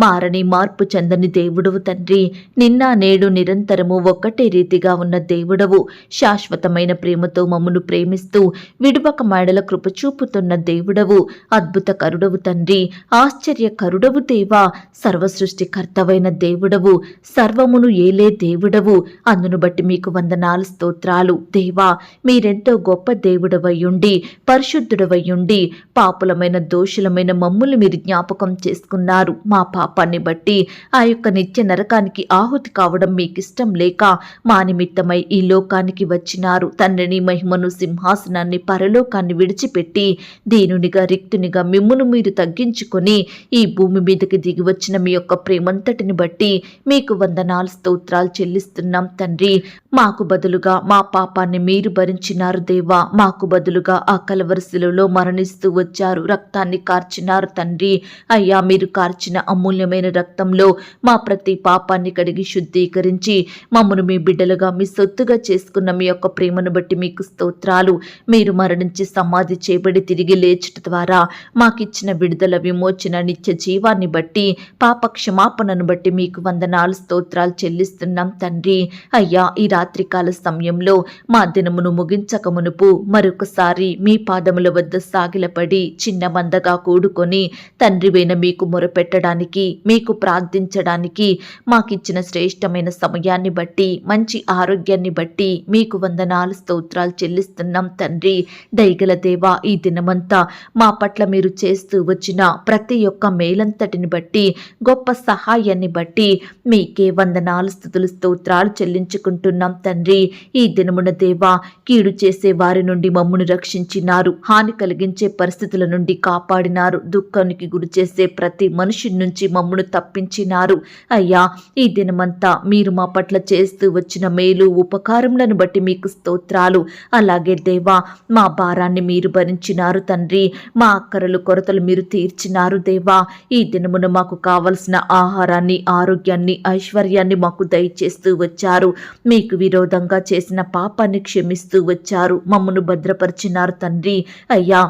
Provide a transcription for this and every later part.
మారని మార్పు చెందని దేవుడవు తండ్రి. నిన్న నేడు నిరంతరము ఒక్కటే రీతిగా ఉన్న దేవుడవు. శాశ్వతమైన ప్రేమతో మమ్మను ప్రేమిస్తూ విడువక మేడల కృప చూపుతున్న దేవుడవు. అద్భుత కరుడవు తండ్రి. ఆశ్చర్య కరుడవు దేవా. సర్వసృష్టికర్తవైన దేవుడవు. సర్వమును ఏలే దేవుడవు. అందును బట్టి మీకు వందనాలు స్తోత్రాలు. దేవా మీరెంతో గొప్ప దేవుడవయ్యుండి పరిశుద్ధుడవయ్యుండి పాపులమైన దోషులమైన మమ్ములు మీరు జ్ఞాపకం చేసుకున్నారు. మా పాపాన్ని బట్టి ఆ యొక్క నిత్య నరకానికి ఆహుతి కావడం మీకు ఇష్టం లేక మా నిమిత్తమై ఈ లోకానికి వచ్చినారు. తండ్రిని మహిమను సింహాసనాన్ని పరలోకాన్ని విడిచిపెట్టి దీనునిగా రిక్తునిగా మిమ్మును మీరు తగ్గించుకొని ఈ భూమి మీదకి దిగి వచ్చిన మీ యొక్క ప్రేమంతటిని బట్టి మీకు వందనాలు స్తోత్రాలు చెల్లిస్తున్నాం తండ్రి. మాకు బదులుగా మా పాపాన్ని మీరు భరించినారు దేవా. మాకు బదులుగా ఆ కలవరశిలలో మరణిస్తూ వచ్చారు. రక్తాన్ని కార్చినారు తండ్రి. అయ్యా మీరు కార్చిన అమూల్యమైన రక్తంలో మా ప్రతి పాపాన్ని కడిగి శుద్ధీకరించి మమ్మను మీ బిడ్డలుగా మీ సొత్తుగా చేసుకున్న మీ యొక్క ప్రేమను బట్టి మీకు స్తోత్రాలు. మీరు మరణించి సమాధి చేయబడి తిరిగి లేచట ద్వారా మాకిచ్చిన విడుదల విమోచన నిత్య జీవాన్ని బట్టి పాప క్షమాపణను బట్టి మీకు వందనాలు స్తోత్రాలు చెల్లిస్తున్నాం తండ్రి. అయ్యా ఈ రాత్రికాల సమయంలో మా దినమును ముగించక మునుపు మరొకసారి మీ పాదముల వద్ద సాగిలపడి చిన్న మందగా కూడుకొని తండ్రివైన మీకు మొరపెట్టడానికి మీకు ప్రార్థించడానికి మాకిచ్చిన శ్రేష్టమైన సమయాన్ని బట్టి మంచి ఆరోగ్యాన్ని బట్టి మీకు వందనాలు స్తోత్రాలు చెల్లిస్తున్నాం తండ్రి. దయగల దేవా ఈ దినమంతా మా పట్ల మీరు చేస్తూ వచ్చిన ప్రతి ఒక్క మేలంతటిని బట్టి గొప్ప సహాయాన్ని బట్టి మీకే వందనాలు స్థుతులు స్తోత్రాలు చెల్లించుకుంటున్నాం తండ్రి. ఈ దినమున దేవా కీడు చేసే వారి నుండి మమ్మను రక్షించినారు. హాని కలిగించే పరిస్థితుల నుండి కాపాడినారు. దుఃఖానికి గురి చేసే ప్రతి మనిషి నుంచి మమ్మను తప్పించినారు. అయ్యా ఈ దినమంతా మీరు మా పట్ల చేస్తూ వచ్చిన మేలు ఉపకారములను బట్టి మీకు స్తోత్రాలు. అలాగే దేవా మా భారాన్ని మీరు భరించినారు తండ్రి. మా అక్కరలు కొరతలు మీరు తీర్చినారు దేవా. ఈ దినమున మాకు కావలసిన ఆహారాన్ని ఆరోగ్యాన్ని ఐశ్వర్యాన్ని మాకు దయచేస్తూ వచ్చారు. మీకు విరోధంగా చేసిన పాపాన్ని క్షమిస్తూ వచ్చారు. మమ్మను భద్రపరిచినారు తండ్రి. అయ్యా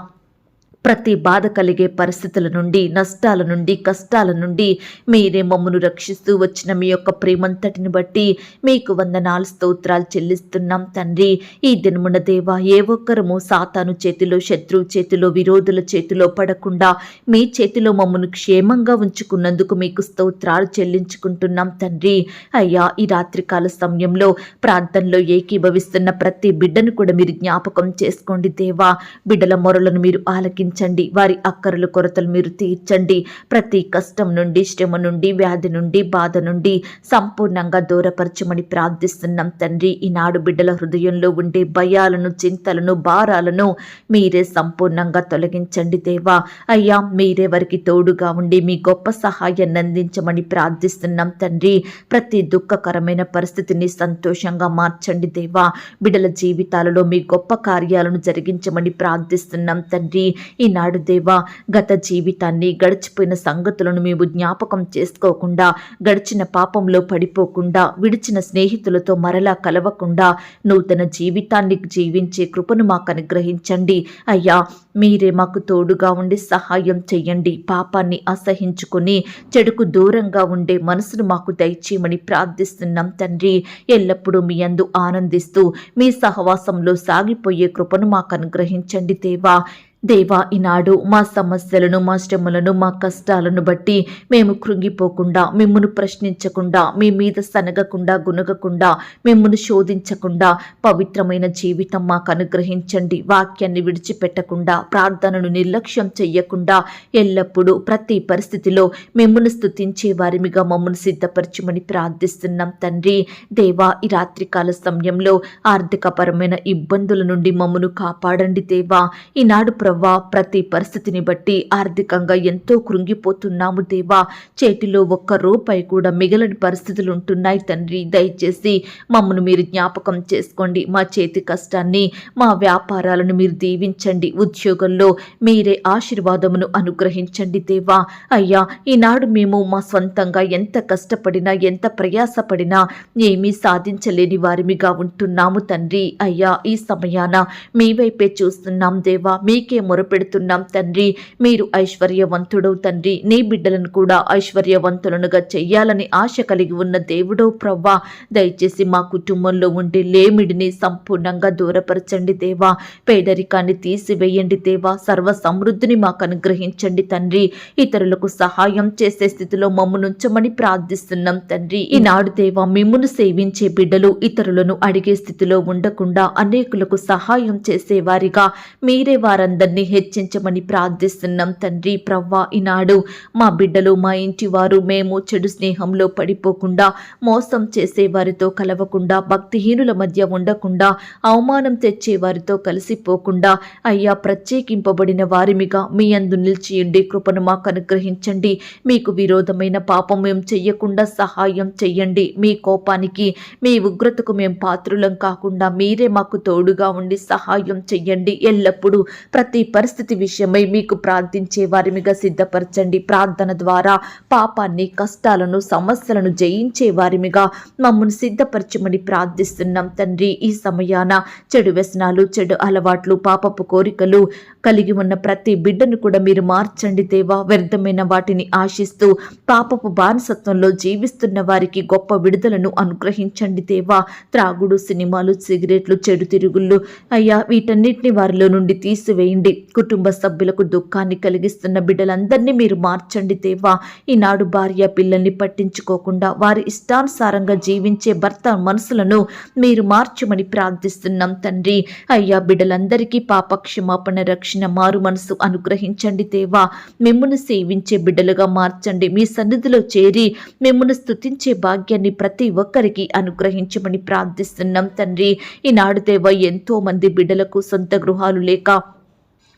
ప్రతి బాధ కలిగే పరిస్థితుల నుండి నష్టాల నుండి కష్టాల నుండి మీరే మమ్మను రక్షిస్తూ వచ్చిన మీ యొక్క ప్రేమంతటిని బట్టి మీకు వందనాలు స్తోత్రాలు చెల్లిస్తున్నాం తండ్రి. ఈ దినమున దేవా ఏ ఒక్కరము సాతాను చేతిలో శత్రువు చేతిలో విరోధుల చేతిలో పడకుండా మీ చేతిలో మమ్మను క్షేమంగా ఉంచుకున్నందుకు మీకు స్తోత్రాలు చెల్లించుకుంటున్నాం తండ్రి. అయ్యా ఈ రాత్రికాల సమయంలో ప్రాంతంలో ఏకీభవిస్తున్న ప్రతి బిడ్డను కూడా మీరు జ్ఞాపకం చేసుకోండి దేవా. బిడ్డల మొరలను మీరు ఆలకించి ఆలకించండి వారి అక్కరలు కొరతలు మీరు తీర్చండి. ప్రతి కష్టం నుండి శ్రమ నుండి వ్యాధి నుండి బాధ నుండి సంపూర్ణంగా దూరపరచమని ప్రార్థిస్తున్నాం తండ్రి. ఈనాడు బిడ్డల హృదయంలో ఉండే భయాలను చింతలను భారాలను మీరే సంపూర్ణంగా తొలగించండి దేవా. అయ్యా మీరే వారికి తోడుగా ఉండి మీ గొప్ప సహాయాన్ని అందించమని ప్రార్థిస్తున్నాం తండ్రి. ప్రతి దుఃఖకరమైన పరిస్థితిని సంతోషంగా మార్చండి దేవా. బిడ్డల జీవితాలలో మీ గొప్ప కార్యాలను జరిగించమని ప్రార్థిస్తున్నాం తండ్రి. ఈనాడు దేవా గత జీవితాన్ని గడిచిపోయిన సంగతులను మేము జ్ఞాపకం చేసుకోకుండా గడిచిన పాపంలో పడిపోకుండా విడిచిన స్నేహితులతో మరలా కలవకుండా నూతన జీవితాన్ని జీవించే కృపను మాకు అనుగ్రహించండి. అయ్యా మీరే మాకు తోడుగా ఉండి సహాయం చెయ్యండి పాపాన్ని అసహించుకొని చెడుకు దూరంగా ఉండే మనసును మాకు దయచేయమని ప్రార్థిస్తున్నాం తండ్రి. ఎల్లప్పుడూ మీ అందు ఆనందిస్తూ మీ సహవాసంలో సాగిపోయే కృపను మాకు అనుగ్రహించండి దేవా. దేవా ఈనాడు మా సమస్యలను మా శ్రమలను మా కష్టాలను బట్టి మేము కృంగిపోకుండా మిమ్మను ప్రశ్నించకుండా మీ మీద సనగకుండా గునగకుండా మిమ్మను శోధించకుండా పవిత్రమైన జీవితం మాకు అనుగ్రహించండి. వాక్యాన్ని విడిచిపెట్టకుండా ప్రార్థనను నిర్లక్ష్యం చెయ్యకుండా ఎల్లప్పుడూ ప్రతి పరిస్థితిలో మిమ్మను స్తుతించే వారిమిగా మమ్మను సిద్ధపరచమని ప్రార్థిస్తున్నాం తండ్రి. దేవా ఈ రాత్రికాల సమయంలో ఆర్థికపరమైన ఇబ్బందుల నుండి మమ్మను కాపాడండి దేవా. ఈనాడు దేవా ప్రతి పరిస్థితిని బట్టి ఆర్థికంగా ఎంతో కృంగిపోతున్నాము దేవా. చేతిలో ఒక్క రూపాయి కూడా మిగలని పరిస్థితులు ఉంటున్నాయి తండ్రి. దయచేసి మమ్మను మీరు జ్ఞాపకం చేసుకోండి. మా చేతి కష్టాన్ని మా వ్యాపారాలను మీరు దీవించండి. ఉద్యోగంలో మీరే ఆశీర్వాదమును అనుగ్రహించండి దేవా. అయ్యా ఈనాడు మేము మా సొంతంగా ఎంత కష్టపడినా ఎంత ప్రయాసపడినా ఏమీ సాధించలేని వారిమిగా ఉంటున్నాము తండ్రి. అయ్యా ఈ సమయాన మీ వైపే చూస్తున్నాం దేవా. మీకే మొరపెడుతున్నాం తండ్రి. మీరు ఐశ్వర్యవంతుడవు తండ్రి. నీ బిడ్డలను కూడా ఐశ్వర్యవంతులనుగా చెయ్యాలని ఆశ కలిగి ఉన్న దేవుడో ప్రవ్వా. దయచేసి మా కుటుంబంలో ఉండే లేమిడిని సంపూర్ణంగా దూరపరచండి దేవా. పేదరికాన్ని తీసివేయండి దేవా. సర్వ సమృద్ధిని మాకు అనుగ్రహించండి తండ్రి. ఇతరులకు సహాయం చేసే స్థితిలో మమ్మనుంచమని ప్రార్థిస్తున్నాం తండ్రి. ఈనాడు దేవా మిమ్మును సేవించే బిడ్డలు ఇతరులను అడిగే స్థితిలో ఉండకుండా అనేకులకు సహాయం చేసేవారిగా. మీరే వారందరినీ హెచ్చించమని ప్రార్థిస్తున్నాం తండ్రి ప్రవ్వా ఈనాడు మా బిడ్డలు మా ఇంటి వారు మేము చెడు స్నేహంలో పడిపోకుండా మోసం చేసే వారితో కలవకుండా భక్తిహీనుల మధ్య ఉండకుండా అవమానం తెచ్చే వారితో కలిసిపోకుండా అయ్యా ప్రత్యేకింపబడిన వారిమిగా మీ అందు నిలిచియుండి కృపను మాకు అనుగ్రహించండి. మీకు విరోధమైన పాపం మేము చెయ్యకుండా సహాయం చెయ్యండి. మీ కోపానికి మీ ఉగ్రతకు మేము పాత్రులం కాకుండా మీరే మాకు తోడుగా ఉండి సహాయం చెయ్యండి. ఎల్లప్పుడూ ప్రతి పరిస్థితి విషయమై మీకు ప్రార్థించే వారిమిగా సిద్ధపరచండి. ప్రార్థన ద్వారా పాపాన్ని కష్టాలను సమస్యలను జయించే వారిమిగా మమ్మల్ని సిద్ధపరచమని ప్రార్థిస్తున్నాం. తండ్రి ఈ సమయాన చెడు వ్యసనాలు చెడు అలవాట్లు పాపపు కోరికలు కలిగి ఉన్న ప్రతి బిడ్డను కూడా మీరు మార్చండి దేవా. వ్యర్థమైన వాటిని ఆశిస్తూ పాపపు బానిసత్వంలో జీవిస్తున్న వారికి గొప్ప విడుదలను అనుగ్రహించండి దేవా. త్రాగుడు సినిమాలు సిగరెట్లు చెడు తిరుగుళ్ళు అయ్యా వీటన్నిటిని వారిలో నుండి తీసివేయండి. కుటుంబ సభ్యులకు దుఃఖాన్ని కలిగిస్తున్న బిడ్డలందరినీ మీరు మార్చండి దేవా. ఈనాడు భార్య పిల్లల్ని పట్టించుకోకుండా వారి ఇష్టానుసారంగా జీవించే భర్త మనసులను మీరు మార్చమని ప్రార్థిస్తున్నాం తండ్రి. అయ్యా బిడ్డలందరికీ పాప క్షమాపణ రక్షణ మారు మనసు అనుగ్రహించండి దేవా. మిమ్మును సేవించే బిడ్డలుగా మార్చండి. మీ సన్నిధిలో చేరి మిమ్మును స్తుతించే భాగ్యాన్ని ప్రతి ఒక్కరికి అనుగ్రహించమని ప్రార్థిస్తున్నాం తండ్రి. ఈనాడు దేవ ఎంతో మంది బిడ్డలకు సొంత గృహాలు లేక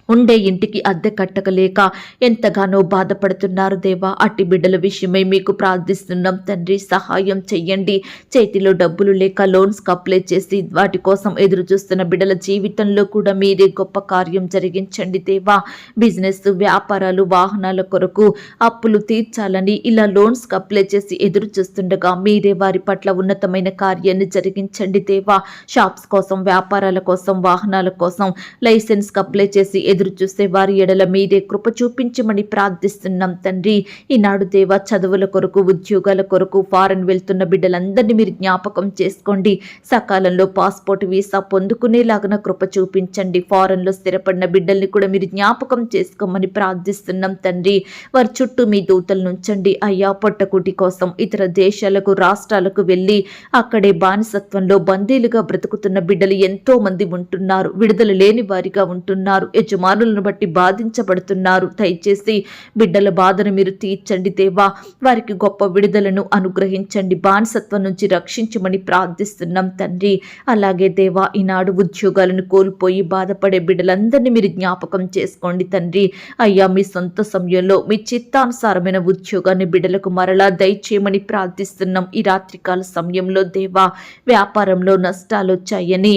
ఉండే ఇంటికి అద్దె కట్టకలేక ఎంతగానో బాధపడుతున్నారు దేవా. అట్టి బిడ్డల విషయమై మీకు ప్రార్థిస్తున్నాం. తండ్రి సహాయం చెయ్యండి. చేతిలో డబ్బులు లేక లోన్స్కి అప్లై చేసి వాటి కోసం ఎదురు చూస్తున్న బిడ్డల జీవితంలో కూడా మీరే గొప్ప కార్యం జరిగించండి దేవా. బిజినెస్ వ్యాపారాలు వాహనాల కొరకు అప్పులు తీర్చాలని ఇలా లోన్స్కి అప్లై చేసి ఎదురు చూస్తుండగా మీరే వారి పట్ల ఉన్నతమైన కార్యాన్ని జరిగించండి దేవా. షాప్స్ కోసం వ్యాపారాల కోసం వాహనాల కోసం లైసెన్స్కి అప్లై చేసి ఎదురు చూస్తే వారి ఎడల మీరే కృప చూపించమని ప్రార్థిస్తున్నాం తండ్రి. ఈనాడు దేవ చదువుల కొరకు ఉద్యోగాల కొరకు ఫారెన్ వెళ్తున్న బిడ్డలందరినీ మీరు జ్ఞాపకం చేసుకోండి. సకాలంలో పాస్పోర్ట్ వీసా పొందుకునేలాగన కృప చూపించండి. ఫారెన్లో స్థిరపడిన బిడ్డల్ని కూడా మీరు జ్ఞాపకం చేసుకోమని ప్రార్థిస్తున్నాం తండ్రి. వారి చుట్టూ మీ దూతలు నుంచండి అయ్యా పొట్టకుటి కోసం ఇతర దేశాలకు రాష్ట్రాలకు వెళ్ళి అక్కడే బానిసత్వంలో బందీలుగా బ్రతుకుతున్న బిడ్డలు ఎంతో మంది ఉంటున్నారు. విడుదల లేని వారిగా ఉంటున్నారు. కుమారులను బట్టి బాధించబడుతున్నారు. దయచేసి బిడ్డల బాధను మీరు తీర్చండి దేవా. వారికి గొప్ప విడుదలను అనుగ్రహించండి. బానిసత్వం నుంచి రక్షించమని ప్రార్థిస్తున్నాం తండ్రి. అలాగే దేవా ఈనాడు ఉద్యోగాలను కోల్పోయి బాధపడే బిడ్డలందరినీ మీరు జ్ఞాపకం చేసుకోండి తండ్రి. అయ్యా మీ సొంత సమయంలో మీ చిత్తానుసారమైన ఉద్యోగాన్ని బిడ్డలకు మరలా దయచేయమని ప్రార్థిస్తున్నాం. ఈ రాత్రికాల సమయంలో దేవా వ్యాపారంలో నష్టాలు వచ్చాయని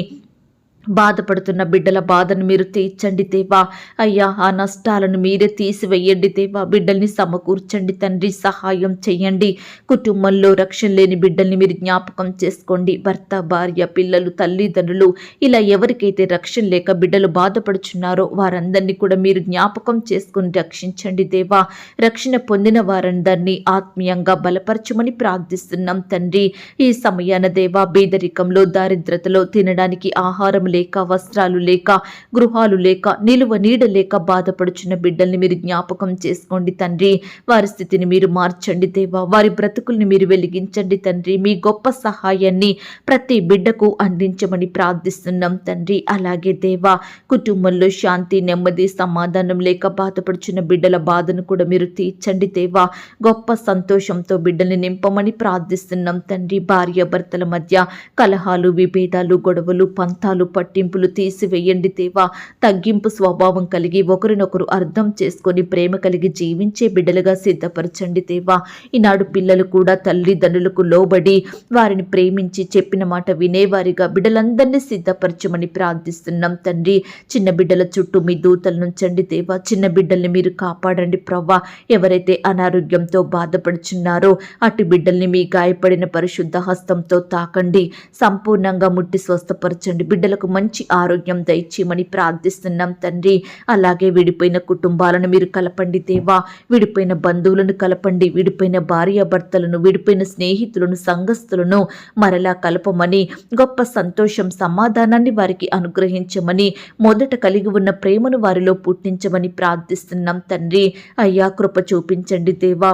బాధపడుతున్న బిడ్డల బాధను మీరు తీర్చండి దేవా. అయ్యా ఆ నష్టాలను మీరే తీసివేయండి దేవా. బిడ్డల్ని సమకూర్చండి తండ్రి సహాయం చేయండి. కుటుంబంలో రక్షణ లేని బిడ్డల్ని మీరు జ్ఞాపకం చేసుకోండి. భర్త భార్య పిల్లలు తల్లిదండ్రులు ఇలా ఎవరికైతే రక్షణ లేక బిడ్డలు బాధపడుచున్నారో వారందరినీ కూడా మీరు జ్ఞాపకం చేసుకుని రక్షించండి దేవా. రక్షణ పొందిన వారందరినీ ఆత్మీయంగా బలపరచమని ప్రార్థిస్తున్నాం తండ్రి. ఈ సమయాన దేవా బీదరికంలో దారిద్రతలో తినడానికి ఆహారం లేక వస్త్రాలు లేక గృహాలు లేక నిలువ నీడ లేక బాధపడుచున్న బిడ్డల్ని మీరు జ్ఞాపకం చేసుకోండి తండ్రి. వారి స్థితిని మీరు మార్చండి దేవా. వారి బ్రతుకుల్ని మీరు వెలిగించండి తండ్రి. మీ గొప్ప సహాయాన్ని ప్రతి బిడ్డకు అందించమని ప్రార్థిస్తున్నాం తండ్రి. అలాగే దేవా కుటుంబంలో శాంతి నెమ్మది సమాధానం లేక బాధపడుచున్న బిడ్డల బాధను కూడా మీరు తీర్చండి దేవా. గొప్ప సంతోషంతో బిడ్డల్ని నింపమని ప్రార్థిస్తున్నాం తండ్రి. భార్య భర్తల మధ్య కలహాలు విభేదాలు గొడవలు పంతాలు పట్టు పట్టింపులు తీసివేయండి దేవా. తగ్గింపు స్వభావం కలిగి ఒకరినొకరు అర్థం చేసుకొని ప్రేమ కలిగి జీవించే బిడ్డలుగా సిద్ధపరచండి దేవా. ఈనాడు పిల్లలు కూడా తల్లిదండ్రులకు లోబడి వారిని ప్రేమించి చెప్పిన మాట వినేవారిగా బిడ్డలందరినీ సిద్ధపరచమని ప్రార్థిస్తున్నాం తండ్రి. చిన్న బిడ్డల చుట్టూ మీ దూతలు నుంచండి దేవా. చిన్న బిడ్డల్ని మీరు కాపాడండి ప్రవ్వా. ఎవరైతే అనారోగ్యంతో బాధపడుచున్నారో అటు బిడ్డల్ని మీ గాయపడిన పరిశుద్ధ హస్తంతో తాకండి. సంపూర్ణంగా ముట్టి స్వస్థపరచండి. బిడ్డలకు మంచి ఆరోగ్యం దయచేయమని ప్రార్థిస్తున్నాం తండ్రి. అలాగే విడిపోయిన కుటుంబాలను మీరు కలపండి దేవా. విడిపోయిన బంధువులను కలపండి. విడిపోయిన భార్యాభర్తలను విడిపోయిన స్నేహితులను సంఘస్థులను మరలా కలపమని గొప్ప సంతోషం సమాధానాన్ని వారికి అనుగ్రహించమని మొదట కలిగి ఉన్న ప్రేమను వారిలో పుట్టించమని ప్రార్థిస్తున్నాం తండ్రి. అయ్యా కృప చూపించండి దేవా.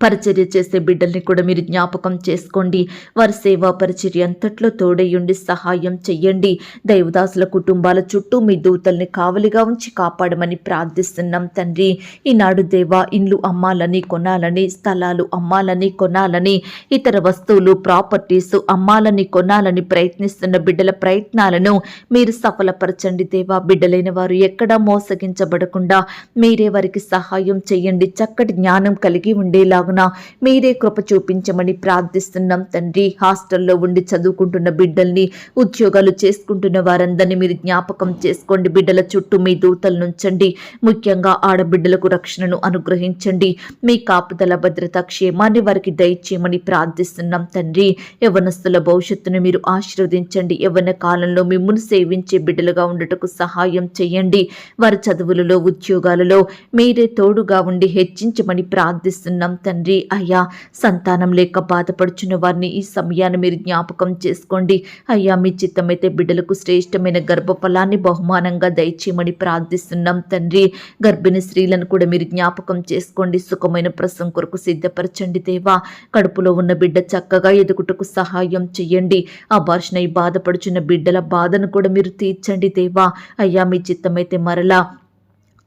పరిచర్య చేసే బిడ్డల్ని కూడా మీరు జ్ఞాపకం చేసుకోండి. వారి సేవా పరిచర్య అంతట్లో తోడయ్యుండి సహాయం చెయ్యండి. దైవదాసుల కుటుంబాల చుట్టూ మీ దూతల్ని కావలిగా ఉంచి కాపాడమని ప్రార్థిస్తున్నాం తండ్రి. ఈనాడు దేవా ఇండ్లు అమ్మాలని కొనాలని స్థలాలు అమ్మాలని కొనాలని ఇతర వస్తువులు ప్రాపర్టీస్ అమ్మాలని కొనాలని ప్రయత్నిస్తున్న బిడ్డల ప్రయత్నాలను మీరు సఫలపరచండి దేవా. బిడ్డలైన వారు ఎక్కడా మోసగించబడకుండా మీరే వారికి సహాయం చేయండి చక్కటి జ్ఞానం కలిగి ఉండేలా ఉండేలాగున మీరే కృప చూపించమని ప్రార్థిస్తున్నాం తండ్రి. హాస్టల్లో ఉండి చదువుకుంటున్న బిడ్డల్ని ఉద్యోగాలు చేసుకుంటున్న వారందరినీ మీరు జ్ఞాపకం చేసుకోండి. బిడ్డల చుట్టూ మీ దూతలు నుంచండి ముఖ్యంగా ఆడబిడ్డలకు రక్షణను అనుగ్రహించండి. మీ కాపుదల భద్రత క్షేమాన్ని వారికి దయచేయమని ప్రార్థిస్తున్నాం తండ్రి. యవనస్తుల భవిష్యత్తును మీరు ఆశీర్వదించండి. యవన కాలంలో మిమ్మల్ని సేవించే బిడ్డలుగా ఉండటకు సహాయం చేయండి. వారి చదువులలో ఉద్యోగాలలో మీరే తోడుగా ఉండి హెచ్చించమని ప్రార్థిస్తున్నాం తండ్రి. తండ్రి అయ్యా సంతానం లేక బాధపడుచున్న వారిని ఈ సమయాన్ని మీరు జ్ఞాపకం చేసుకోండి. అయ్యా మీ చిత్తమైతే బిడ్డలకు శ్రేష్టమైన గర్భఫలాన్ని బహుమానంగా దయచేయమని ప్రార్థిస్తున్నాం తండ్రి. గర్భిణీ స్త్రీలను కూడా మీరు జ్ఞాపకం చేసుకోండి. సుఖమైన ప్రసం కొరకు సిద్ధపరచండి దేవా. కడుపులో ఉన్న బిడ్డ చక్కగా ఎదుగుటకు సహాయం చేయండి. ఆ భాషణ బాధపడుచున్న బిడ్డల బాధను కూడా మీరు తీర్చండి దేవా. అయ్యా మీ చిత్తమైతే మరలా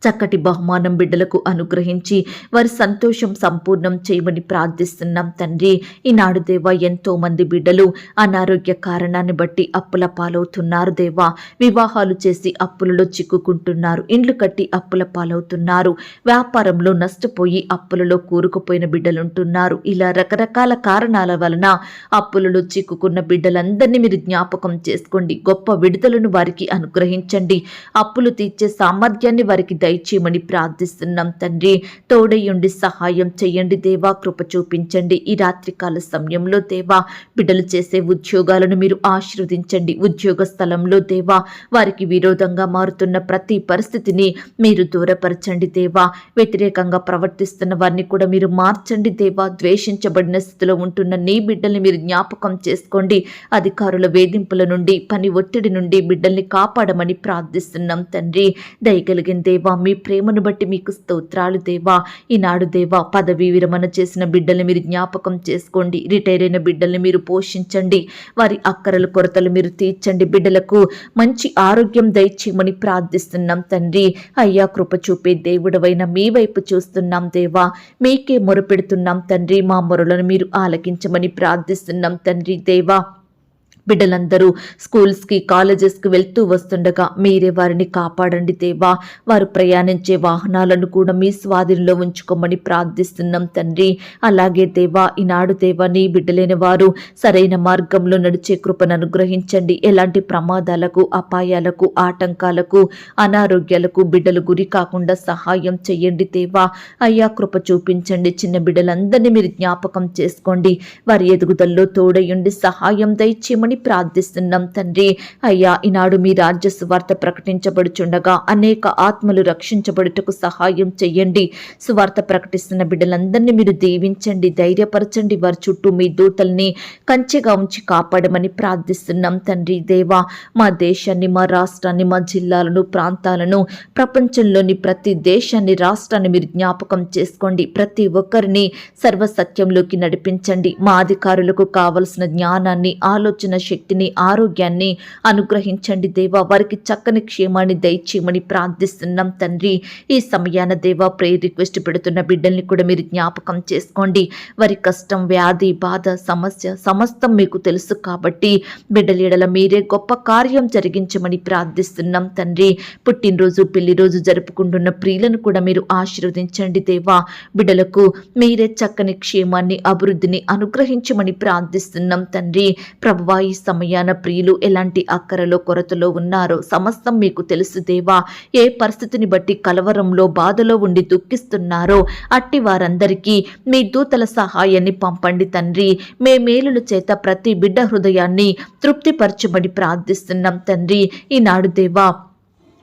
చక్కటి బహుమానం బిడ్డలకు అనుగ్రహించి వారి సంతోషం సంపూర్ణం చేయమని ప్రార్థిస్తున్నాం తండ్రి. ఈనాడు దేవా ఎంతో మంది బిడ్డలు అనారోగ్య కారణాన్ని బట్టి అప్పుల పాలవుతున్నారు దేవా. వివాహాలు చేసి అప్పులలో చిక్కుకుంటున్నారు. ఇండ్లు కట్టి అప్పుల పాలవుతున్నారు. వ్యాపారంలో నష్టపోయి అప్పులలో కూరుకుపోయిన బిడ్డలుంటున్నారు. ఇలా రకరకాల కారణాల వలన అప్పులలో చిక్కుకున్న బిడ్డలందరినీ మీరు జ్ఞాపకం చేసుకోండి. గొప్ప విడుదలను వారికి అనుగ్రహించండి. అప్పులు తీర్చే సామర్థ్యాన్ని వారికి దయచేయమని ప్రార్థిస్తున్నాం తండ్రి. తోడయుండి సహాయం చేయండి దేవా. కృప చూపించండి. ఈ రాత్రికాల సమయంలో దేవా బిడ్డలు చేసే ఉద్యోగాలను మీరు ఆశీర్వదించండి. ఉద్యోగ స్థలంలో దేవా వారికి విరోధంగా మారుతున్న ప్రతి పరిస్థితిని మీరు దూరపరచండి దేవా. వ్యతిరేకంగా ప్రవర్తిస్తున్న వారిని కూడా మీరు మార్చండి దేవా. ద్వేషించబడిన స్థితిలో ఉంటున్న నీ బిడ్డల్ని మీరు జ్ఞాపకం చేసుకోండి. అధికారుల వేధింపుల నుండి పని ఒత్తిడి నుండి బిడ్డల్ని కాపాడమని ప్రార్థిస్తున్నాం తండ్రి. దయగలిగిన దేవా మీ ప్రేమను బట్టి మీకు స్తోత్రాలు దేవా. ఈనాడు దేవా పదవి విరమణ చేసిన బిడ్డల్ని మీరు జ్ఞాపకం చేసుకోండి. రిటైర్ అయిన బిడ్డల్ని మీరు పోషించండి. వారి అక్కరల కొరతలు మీరు తీర్చండి. బిడ్డలకు మంచి ఆరోగ్యం దయచేయమని ప్రార్థిస్తున్నాం తండ్రి. అయ్యా కృప చూపే దేవుడవైన మీ వైపు చూస్తున్నాం దేవా. మీకే మొరపెడుతున్నాం తండ్రి. మా మొరలను మీరు ఆలకించమని ప్రార్థిస్తున్నాం తండ్రి దేవా. బిడ్డలందరూ స్కూల్స్కి కాలేజెస్కి వెళ్తూ వస్తుండగా మీరే వారిని కాపాడండి దేవా. వారు ప్రయాణించే వాహనాలను కూడా మీ స్వాధీనంలో ఉంచుకోమని ప్రార్థిస్తున్నాం తండ్రి. అలాగే దేవా ఈనాడు దేవా నీ బిడ్డలైన వారు సరైన మార్గంలో నడిచే కృపను అనుగ్రహించండి. ఎలాంటి ప్రమాదాలకు అపాయాలకు ఆటంకాలకు అనారోగ్యాలకు బిడ్డలు గురి కాకుండా సహాయం చేయండి దేవా. అయ్యా కృప చూపించండి. చిన్న బిడ్డలందరినీ మీరు జ్ఞాపకం చేసుకోండి. వారి ఎదుగుదల్లో తోడయుండి సహాయం దయచేయమని ప్రార్థిస్తున్నాం తండ్రి. అయ్యా ఈనాడు మీ రాజ్య సువార్త ప్రకటించబడుచుండగా అనేక ఆత్మలు రక్షించబడుటకు సహాయం చెయ్యండి. సువార్త ప్రకటిస్తున్న బిడ్డలందరినీ మీరు దీవించండి ధైర్యపరచండి. వారి చుట్టూ మీ దూతల్ని కంచెగా ఉంచి కాపాడమని ప్రార్థిస్తున్నాం తండ్రి దేవా. మా దేశాన్ని మా రాష్ట్రాన్ని మా జిల్లాలను ప్రాంతాలను ప్రపంచంలోని ప్రతి దేశాన్ని రాష్ట్రాన్ని మీరు జ్ఞాపకం చేసుకోండి. ప్రతి ఒక్కరిని సర్వసత్యంలోకి నడిపించండి. మా అధికారులకు కావలసిన జ్ఞానాన్ని ఆలోచన శక్తిని ఆరోగ్యాన్ని అనుగ్రహించండి దేవా. వారికి చక్కని క్షేమాన్ని దయచేయమని ప్రార్థిస్తున్నాం తండ్రి. ఈ సమయాన దేవా ప్రేయర్ రిక్వెస్ట్ పెడుతున్న బిడ్డల్ని కూడా మీరు జ్ఞాపకం చేసుకోండి. వారి కష్టం వ్యాధి బాధ సమస్య సమస్తం మీకు తెలుసు కాబట్టి బిడ్డల ఎడల మీరే గొప్ప కార్యం జరిగించమని ప్రార్థిస్తున్నాం తండ్రి. పుట్టినరోజు పెళ్ళి రోజు జరుపుకుంటున్న ప్రియులను కూడా మీరు ఆశీర్వదించండి దేవా. బిడ్డలకు మీరే చక్కని క్షేమాన్ని అభివృద్ధిని అనుగ్రహించమని ప్రార్థిస్తున్నాం తండ్రి. ప్రభువా ఈ సమయాన ప్రియులు ఎలాంటి అక్కరలో కొరతలో ఉన్నారో సమస్తం మీకు తెలుసు దేవా. ఏ పరిస్థితిని బట్టి కలవరంలో బాధలో ఉండి దుఃఖిస్తున్నారో అట్టి వారందరికీ మీ దూతల సహాయాన్ని పంపండి తండ్రి. మే మేలుల చేత ప్రతి బిడ్డ హృదయాన్ని తృప్తిపరచబడి ప్రార్థిస్తున్నాం తండ్రి. ఈనాడు దేవా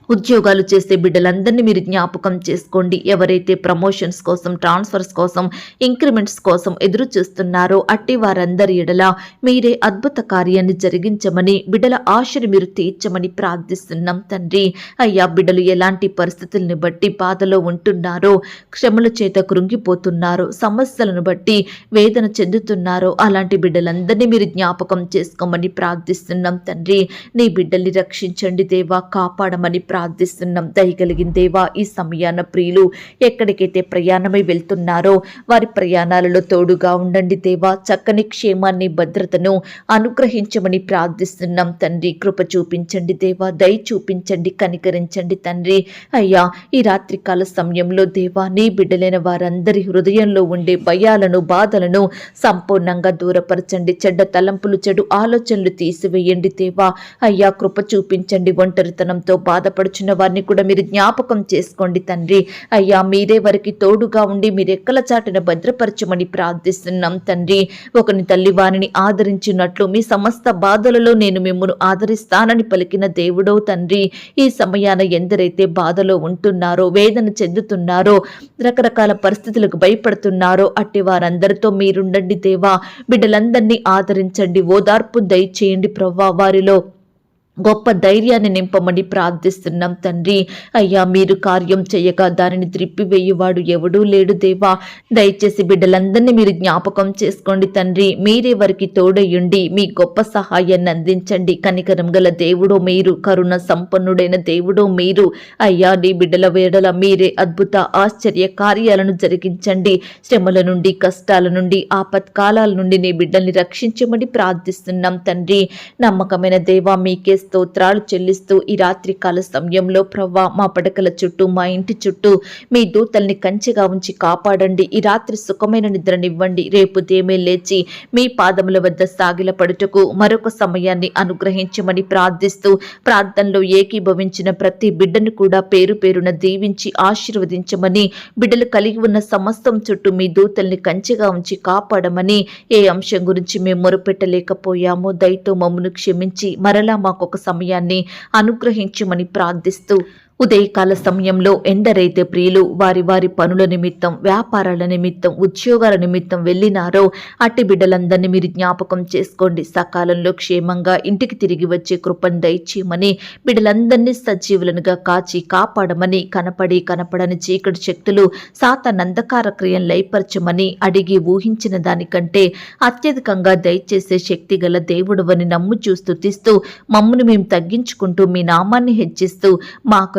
ఉద్యోగాలు చేసే బిడ్డలందరినీ మీరు జ్ఞాపకం చేసుకోండి. ఎవరైతే ప్రమోషన్స్ కోసం ట్రాన్స్ఫర్స్ కోసం ఇంక్రిమెంట్స్ కోసం ఎదురు చూస్తున్నారో అట్టి వారందరి ఎడల మీరే అద్భుత కార్యాన్ని జరిగించమని బిడ్డల ఆశని మీరు తీర్చమని ప్రార్థిస్తున్నాం తండ్రి. అయ్యా బిడ్డలు ఎలాంటి పరిస్థితుల్ని బట్టి బాధలో ఉంటున్నారో క్షమల చేత కృంగిపోతున్నారో సమస్యలను బట్టి వేదన చెందుతున్నారో అలాంటి బిడ్డలందరినీ మీరు జ్ఞాపకం చేసుకోమని ప్రార్థిస్తున్నాం తండ్రి. నీ బిడ్డల్ని రక్షించండి దేవా కాపాడమని ప్రార్థిస్తున్నాం. దయగలిగిన దేవా ఈ సమయాన ప్రియులు ఎక్కడికైతే ప్రయాణమై వెళ్తున్నారో వారి ప్రయాణాలలో తోడుగా ఉండండి దేవా. చక్కని క్షేమాన్ని భద్రతను అనుగ్రహించమని ప్రార్థిస్తున్నాం. తండ్రి కృప చూపించండి దేవా. దయ చూపించండి కనికరించండి తండ్రి. అయ్యా ఈ రాత్రికాల సమయంలో దేవా నీ బిడ్డలైన వారందరి హృదయంలో ఉండే భయాలను బాధలను సంపూర్ణంగా దూరపరచండి. చెడ్డ తలంపులు చెడు ఆలోచనలు తీసివేయండి దేవా. అయ్యా కృప చూపించండి. ఒంటరితనంతో బాధపడుచున్న వారిని కూడా మీరు జ్ఞాపకం చేసుకోండి తండ్రి. అయ్యా మీరే వారికి తోడుగా ఉండి మీరు ఎక్కల చాటిన భద్రపరచమని ప్రార్థిస్తున్నాం తండ్రి. ఒకని తల్లి వారిని ఆదరించినట్లు మీ సమస్త బాధలలో నేను మిమ్మల్ని ఆదరిస్తానని పలికిన దేవుడో తండ్రి. ఈ సమయాన ఎందరైతే బాధలో ఉంటున్నారో వేదన చెందుతున్నారో రకరకాల పరిస్థితులకు భయపడుతున్నారో అట్టి వారందరితో మీరుండండి దేవా. బిడ్డలందరినీ ఆదరించండి. ఓదార్పు దయచేయండి ప్రవ్వా వారిలో. గొప్ప ధైర్యాన్ని నింపమని ప్రార్థిస్తున్నాం తండ్రి. అయ్యా మీరు కార్యం చేయగా దానిని త్రిప్పివేయువాడు ఎవడూ లేడు దేవా. దయచేసి బిడ్డలందరినీ మీరు జ్ఞాపకం చేసుకోండి తండ్రి. మీరే వారికి తోడయుండి మీ గొప్ప సహాయాన్ని అందించండి. కనికరం గల దేవుడో మీరు కరుణ సంపన్నుడైన దేవుడో మీరు. అయ్యా నీ బిడ్డల వేడల మీరే అద్భుత ఆశ్చర్య కార్యాలను జరిగించండి. శ్రమల నుండి కష్టాల నుండి ఆపత్కాలాల నుండి నీ బిడ్డల్ని రక్షించమని ప్రార్థిస్తున్నాం తండ్రి. నమ్మకమైన దేవా మీకే స్తోత్రాలు చెల్లిస్తూ ఈ రాత్రి కాల సమయంలో ప్రవ్వా మా పడకల చుట్టూ మా ఇంటి చుట్టూ మీ దూతల్ని కంచెగా ఉంచి కాపాడండి. ఈ రాత్రి సుఖమైన నిద్రనివ్వండి. రేపు దేమే లేచి మీ పాదముల వద్ద సాగిల పడుటకు మరొక సమయాన్ని అనుగ్రహించమని ప్రార్థిస్తూ ప్రార్థనలో ఏకీభవించిన ప్రతి బిడ్డను కూడా పేరు పేరున దీవించి ఆశీర్వదించమని బిడ్డలు కలిగి ఉన్న సమస్తం చుట్టూ మీ దూతల్ని కంచెగా ఉంచి కాపాడమని ఏ అంశం గురించి మేము మొరపెట్టలేకపోయామో దయతో మమ్మను క్షమించి మరలా మాకొక సమయాన్ని అనుగ్రహించమని ప్రార్థిస్తూ ఉదయకాల సమయంలో ఎందరైతే ప్రియులు వారి వారి పనుల నిమిత్తం వ్యాపారాల నిమిత్తం ఉద్యోగాల నిమిత్తం వెళ్ళినారో అట్టి బిడ్డలందరినీ మీరు జ్ఞాపకం చేసుకోండి. సకాలంలో క్షేమంగా ఇంటికి తిరిగి వచ్చే కృపను దయచేయమని బిడ్డలందరినీ సజీవులనుగా కాచి కాపాడమని కనపడి కనపడని చీకటి శక్తులు సాతాన్ అంధకార క్రియను లయపరచమని అడిగి ఊహించిన దానికంటే అత్యధికంగా దయచేసే శక్తి గల దేవుడవని నమ్ముచూ తీస్తూ మమ్మను మేము తగ్గించుకుంటూ మీ నామాన్ని హెచ్చిస్తూ మా